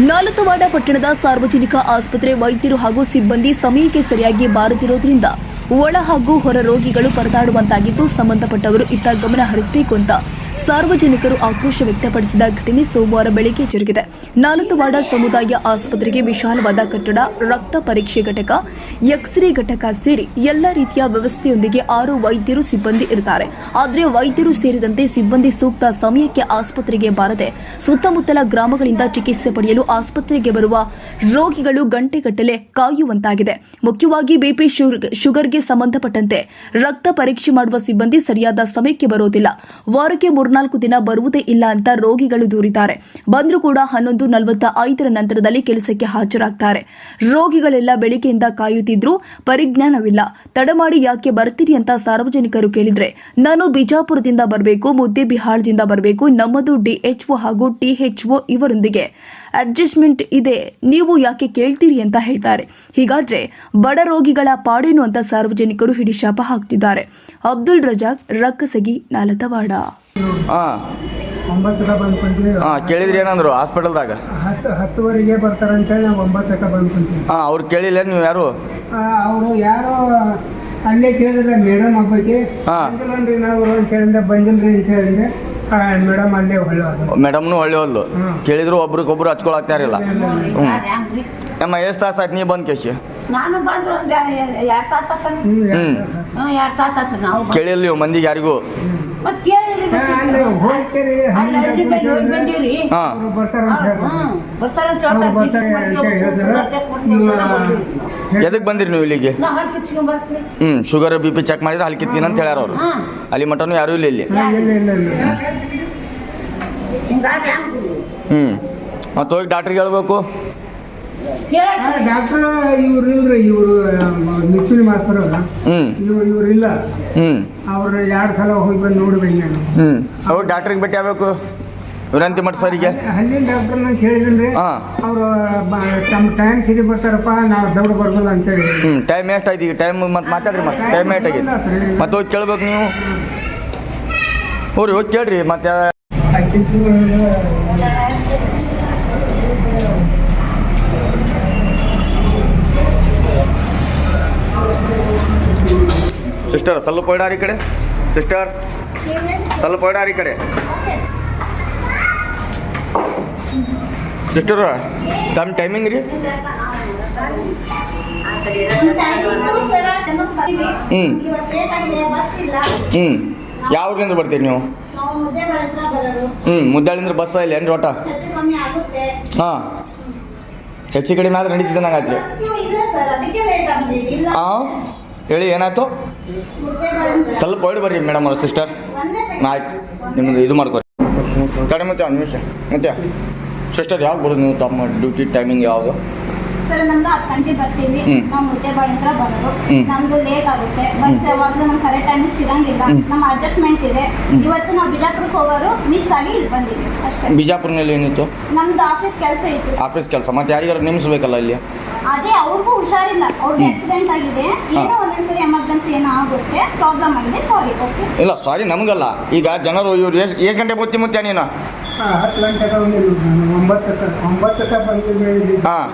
ನಾಲತವಾಡ ಪಟ್ಟಣದ ಸಾರ್ವಜನಿಕ ಆಸ್ಪತ್ರೆ ವೈದ್ಯರು ಹಾಗೂ ಸಿಬ್ಬಂದಿ ಸಮಯಕ್ಕೆ ಸರಿಯಾಗಿ ಬಾರದಿರೋದ್ರಿಂದ ಒಳ ಹಾಗೂ ಹೊರ ರೋಗಿಗಳು ಪರದಾಡುವಂತಾಗಿದ್ದು ಸಂಬಂಧಪಟ್ಟವರು ಇತ್ತ ಗಮನ ಹರಿಸಬೇಕು ಅಂತ ಸಾರ್ವಜನಿಕರು ಆಕ್ರೋಶ ವ್ಯಕ್ತಪಡಿಸಿದ ಘಟನೆ ಸೋಮವಾರ ಬೆಳಗ್ಗೆ ಜರುಗಿದೆ. ನಾಲ್ಕುವಾಡ ಸಮುದಾಯ ಆಸ್ಪತ್ರೆಗೆ ವಿಶಾಲವಾದ ಕಟ್ಟಡ, ರಕ್ತ ಪರೀಕ್ಷೆ ಘಟಕ, ಎಕ್ಸ್ರೇ ಘಟಕ ಸೇರಿ ಎಲ್ಲ ರೀತಿಯ ವ್ಯವಸ್ಥೆಯೊಂದಿಗೆ ಆರು ವೈದ್ಯರು ಸಿಬ್ಬಂದಿ ಇರುತ್ತಾರೆ. ಆದರೆ ವೈದ್ಯರು ಸೇರಿದಂತೆ ಸಿಬ್ಬಂದಿ ಸೂಕ್ತ ಸಮಯಕ್ಕೆ ಆಸ್ಪತ್ರೆಗೆ ಬಾರದೆ ಸುತ್ತಮುತ್ತಲ ಗ್ರಾಮಗಳಿಂದ ಚಿಕಿತ್ಸೆ ಪಡೆಯಲು ಆಸ್ಪತ್ರೆಗೆ ಬರುವ ರೋಗಿಗಳು ಗಂಟೆಗಟ್ಟಲೆ ಕಾಯುವಂತಾಗಿದೆ. ಮುಖ್ಯವಾಗಿ ಬಿಪಿ ಶುಗರ್ಗೆ ಸಂಬಂಧಪಟ್ಟಂತೆ ರಕ್ತ ಪರೀಕ್ಷೆ ಮಾಡುವ ಸಿಬ್ಬಂದಿ ಸರಿಯಾದ ಸಮಯಕ್ಕೆ ಬರೋದಿಲ್ಲ. ವಾರಕ್ಕೆ ಮೂರ್ನಾಲ್ಕು ದಿನ ಬರುವುದೇ ಇಲ್ಲ ಅಂತ ರೋಗಿಗಳು ದೂರಿದ್ದಾರೆ. ಬಂದರೂ ಕೂಡ ಹನ್ನೊಂದು ನಲವತ್ತ ಐದರ ನಂತರದಲ್ಲಿ ಕೆಲಸಕ್ಕೆ ಹಾಜರಾಗ್ತಾರೆ. ರೋಗಿಗಳೆಲ್ಲ ಬೆಳಿಗ್ಗೆಯಿಂದ ಕಾಯುತ್ತಿದ್ರು ಪರಿಜ್ಞಾನವಿಲ್ಲ. ತಡಮಾಡಿ ಯಾಕೆ ಬರ್ತೀರಿ ಅಂತ ಸಾರ್ವಜನಿಕರು ಕೇಳಿದ್ರೆ, ನಾನು ಬಿಜಾಪುರದಿಂದ ಬರಬೇಕು ಮುದ್ದೆಬಿಹಾಳದಿಂದ ಬರಬೇಕು, ನಮ್ಮದು ಡಿಎಚ್ಒ ಹಾಗೂ ಟಿಎಚ್ಒ ಇವರೊಂದಿಗೆ. ಅಡ್ಜಸ್ಟ್ಮೆಂಟ್ ಇದೆ. ನೀವು ಯಾಕೆ ಕೇಳ್ತೀರಿ ಅಂತ ಹೇಳ್ತಾರೆ. ಹೀಗಾದ್ರೆ ಬಡ ರೋಗಿಗಳ ಪಾಡೇನು ಅಂತ ಸಾರ್ವಜನಿಕರು ಹಿಡಿಶಾಪ ಹಾಕ್ತಿದ್ದಾರೆ. ಅಬ್ದುಲ್ ರಜಾಕ್ ರಕ್ಕಸಗಿ ನಾಲತವಾಡ. ಹಾಂ. ಒಂಬತ್ತಕ್ಕೆ ಬಂದು ಕುಂತೀವಿ ಹಾಂ ಕೇಳಿದ್ರಿ ಏನಂದ್ರು ಹಾಸ್ಪಿಟಲ್ದಾಗ? ಹತ್ತು ಹತ್ತುವರೆಗೆ ಬರ್ತಾರೆ ಅಂತ ಹೇಳಿ ಒಂಬತ್ತಕ್ಕೆ ಬಂದು ಕುಂತೀವಿ ಹಾಂ ಅವ್ರು ಕೇಳಿಲ್ಲ ನೀವು ಯಾರು? ಅವರು ಯಾರು ಅಲ್ಲೇ ಕೇಳಿದ್ರೆ ಮೇಡಮ್ ಹಬ್ಬಕ್ಕೆ. ಹಾ. ಬಂದಿಲ್ಲನ್ರಿ ನಾವು ಅಂತ ಹೇಳಿದ್ರೆ ಬಂದಿಲ್ರಿ ಮೇಡಮ್ನು ಒಳ್ಳೆ ಹೊಲ್ಲು. ಕೇಳಿದ್ರು ಒಬ್ರಿಗೊಬ್ರು ಹಚ್ಕೊಳಕ್ತಾ ಇರಲಿಲ್ಲ ಹ್ಞೂ ಅಮ್ಮ ಎಷ್ಟು ತಾಸು ಆಯ್ತು? ನೀ ಬಂದು ಕೇಶಿ. ನಾನು ಬಂದು ಒಂದು ಎರಡು ತಾಸು ಆತ. ಹ್ಞೂ ಹ್ಮ್. ಹ್ಞೂ ಎರಡು ತಾಸು ಆತು ನಾವು. ಕೇಳಿಲ್ಲ ನೀವು ಮಂದಿಗೆ ಯಾರಿಗೂ? ಮತ್ತೆ ಕೇಳಿದ್ರಿ ಹಾ, ಅಲ್ಲಿ ಹೋಗ್ತೀರಿ ಅಲ್ಲಿ ಹಳ್ಳಿ ಕಡೆ ಹೋಗಿ ಬಂದೀರಿ. ಹಾಂ. ಅವರು ಬರ್ತಾರೆ ಅಂತ ಹೇಳ್ತಾರೆ. ಹ್ಞೂ ಬರ್ತಾರಂತ ಅವ್ರು ಬರ್ತಾರೆ ಅಂತ ಹೇಳಿದ್ರೆ ಎದಕ್ಕೆ ಬಂದಿರಿ ನೀವು ಇಲ್ಲಿಗೆ? ನಾವು ಹಲ್ಲು ಕಿಚ್ಕೊಂಡ್ ಬರ್ತೀವಿ ಹ್ಞೂ ಶುಗರ್ ಬಿ ಪಿ ಚೆಕ್ ಮಾಡಿದ್ರೆ ಹಲ್ಕಿತ್ತೀನಿ ಕಿತ್ತೀನಿ ಅಂತ ಹೇಳ್ಯಾರ ಅವರು. ಹಾಂ ಅಲ್ಲಿ ಮಟನು ಯಾರು ಇಲ್ಲ ಇಲ್ಲಿ. ಹಾ, ಇಲ್ಲ ಇಲ್ಲ ಇಲ್ಲ. ಹಿಂಗಾಗಿ ಹೆಂಗ್. ಹ್ಞೂ ಮತ್ತು ಹೋಗಿ ಡಾಕ್ಟ್ರಿಗೆ ಹೇಳ್ಬೇಕು. ಡಾಕ್ಟ್ರ್ ಇವ್ರು ಇಲ್ರಿ ಇವರು ನಿಚ್ಚಿನ ಮಾಸ್ತರ್ ಹ್ಞೂ ಇವ್ರು ಇವ್ರು ಇಲ್ಲ. ಹ್ಞೂ ಅವ್ರು ಎರಡು ಸಲ ಹೋಗಿ ಬಂದು ನೋಡಿ ನಾನು. ಹ್ಞೂ ಅವ್ರು ಡಾಕ್ಟ್ರಿಗೆ ಭೇಟಿ ಆಗ್ಬೇಕು. ವಿನಂತಿ ಮಾಡಿ ಸರಿಗೆ ಹಲ್ಲಿನ ನಾನು ಕೇಳಿದ್ರಿ ಹಾಂ. ಅವರು ತಮ್ಮ ಟೈಮ್ ಸಿಗಿ ಬರ್ತಾರಪ್ಪ ನಾವು ದೌಡ್ ಬರ್ಬೋದು ಅಂತೇಳಿ. ಹ್ಞೂ ಟೈಮ್ ಎಷ್ಟು ಆಯ್ತು ಈಗ? ಟೈಮ್ ಮತ್ತೆ ಮಾತಾಡ್ರಿ ಮತ್ತೆ ಟೈಮ್ ಎಷ್ಟು ಆಗಿದೆ ಮತ್ತೆ ಹೋಗಿ ಕೇಳ್ಬೇಕು ನೀವು. ಹೋರಿ ಹೋಗಿ ಕೇಳ್ರಿ ಮತ್ತೆ ಸಿಸ್ಟರ್ ಸ್ವಲ್ಪ ಪೈಡಾರಿ ಈ ಕಡೆ. ಸಿಸ್ಟರ್ ಸ್ವಲ್ಪ ಹೊಯ್ಡಾರಿ ಈ ಕಡೆ. ಸಿಸ್ಟರ್ ತಮ್ಮ ಟೈಮಿಂಗ್ ರೀ? ಹ್ಞೂ ಹ್ಞೂ ಯಾವ ಊರಿಂದ ಬರ್ತೀರಿ ನೀವು? ಹ್ಞೂ ಮುದ್ದಾಳಿಂದ ಬಸ್ ಇಲ್ಲ ಏನು ರೋಟ ಹಾಂ. ಹೆಚ್ಚು ಕಡಿಮೆ ಆದ್ರೆ ನಡೀತಿದ್ದೆ ನಂಗೆ ಆಯ್ತು ಹಾಂ ಹೇಳಿ, ಏನಾಯ್ತು? ಸ್ವಲ್ಪ ಹೊಡಿ ಬರ್ರಿ ಮೇಡಮ್ ಅವ್ರ ಸಿಸ್ಟರ್ ಆಯ್ತು. ನಿಮ್ಮದು ಇದು ಮಾಡ್ಕೊರಿ. ಕಡಿಮೆ ಮತ್ತೆ ಒಂದು ನಿಮಿಷ. ಮತ್ತೆ ಸಿಸ್ಟರ್ ಯಾವಾಗ ಬರೋದು ನೀವು ತಮ್ಮ ಡ್ಯೂಟಿ ಟೈಮಿಂಗ್ ಯಾವುದು? ಸರ್ ನಮ್ದು ಹತ್ತು ಗಂಟೆ ಬರ್ತೀವಿ. ನಾವು ಮುದ್ದೆ ಬಾಳಿಂತ್ರ ಬರೋದು. ಹ್ಮ್. ನಮ್ದು ಲೇಟ್ ಆಗುತ್ತೆ. ಬಸ್ ಯಾವಾಗಲೂ ನಮ್ಗೆ ಕರೆಕ್ಟ್ ಟೈಮಿಗೆ ಸಿಗಂಗಿಲ್ಲ. ನಮ್ಮ ಅಡ್ಜಸ್ಟ್ಮೆಂಟ್ ಇದೆ. ಇವತ್ತು ನಾವು ಬಿಜಾಪುರಕ್ಕೆ ಹೋಗೋರು ಮಿಸ್ ಆಗಿ ಇಲ್ಲಿ ಬಂದಿದ್ದೀವಿ ಅಷ್ಟೇ. ಬಿಜಾಪುರ್ನಲ್ಲಿ ಏನಿತ್ತು? ನಮ್ದು ಆಫೀಸ್ ಕೆಲಸ ಇತ್ತು. ಆಫೀಸ್ ಕೆಲಸ. ಮತ್ತೆ ಯಾರಿಗಾರು ನೇಮಿಸ್ಬೇಕಲ್ಲ ಇಲ್ಲಿ? ಅದೇ ಅವ್ರಿಗೂ ಹುಷಾರಿಲ್ಲ. ಅವ್ರಿಗೆ ಆಕ್ಸಿಡೆಂಟ್ ಆಗಿದೆ. ಏನೋ ಒಂದೊಂದ್ಸರಿ ಎಮರ್ಜೆನ್ಸಿ ಏನೋ ಆಗುತ್ತೆ. ಪ್ರಾಬ್ಲಮ್ ಆಗಿದೆ. ಸಾರಿ ಓಕೆ ಇಲ್ಲ ಸಾರಿ ನಮಗಲ್ಲ. ಈಗ ಜನರು ಇವ್ರು ಎಷ್ಟು ಎಷ್ಟು ಗಂಟೆ ಮುತ್ತಿ ಮುತ್ಯ ನೀನು? ಹತ್ತು ಗಂಟೆಗೆ ಒಂಬತ್ತಕ್ಕೆ ಒಂಬತ್ತಕ್ಕೆ ಇಲ್ಲಿ. ಹಾಂ.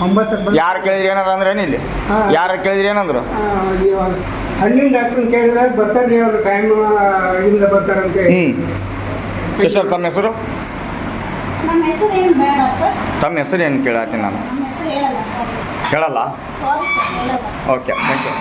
ಒಂಬತ್ತಕ್ಕೆ ಬಂದು ಯಾರು ಕೇಳಿದ್ರಿ ಏನಾರ ಅಂದ್ರೆ ಏನಿಲ್ಲಿ ಹಾ. ಯಾರು ಕೇಳಿದ್ರಿ ಏನಂದ್ರು? ಹಣ್ಣಿನ ಇವಾಗ ಹಲ್ಲಿನ ಡಾಕ್ಟ್ರನ್ನ ಕೇಳಿದ್ರೆ ಬರ್ತಾರೆ ಅವ್ರು ಟೈಮ್ ಇಂದ ಬರ್ತಾರಂತ ಹೇಳಿ. ಹ್ಞೂ ಸಿಸ್ಟರ್ ತಮ್ಮ ಹೆಸರು? ನಮ್ಮ ಹೆಸರು ಏನು ಬೇಡ ಸರ್. ತಮ್ಮ ಹೆಸರು ಏನು ಕೇಳತ್ತೀನಿ ನಾನು? ನಮ್ಮ ಹೆಸರು ಹೇಳಲ್ಲ ಸಾರಿ ಹೇಳಲ್ಲ ಸಾರಿ ಸರ್ ಹೇಳಲ್ಲ. Okay thank you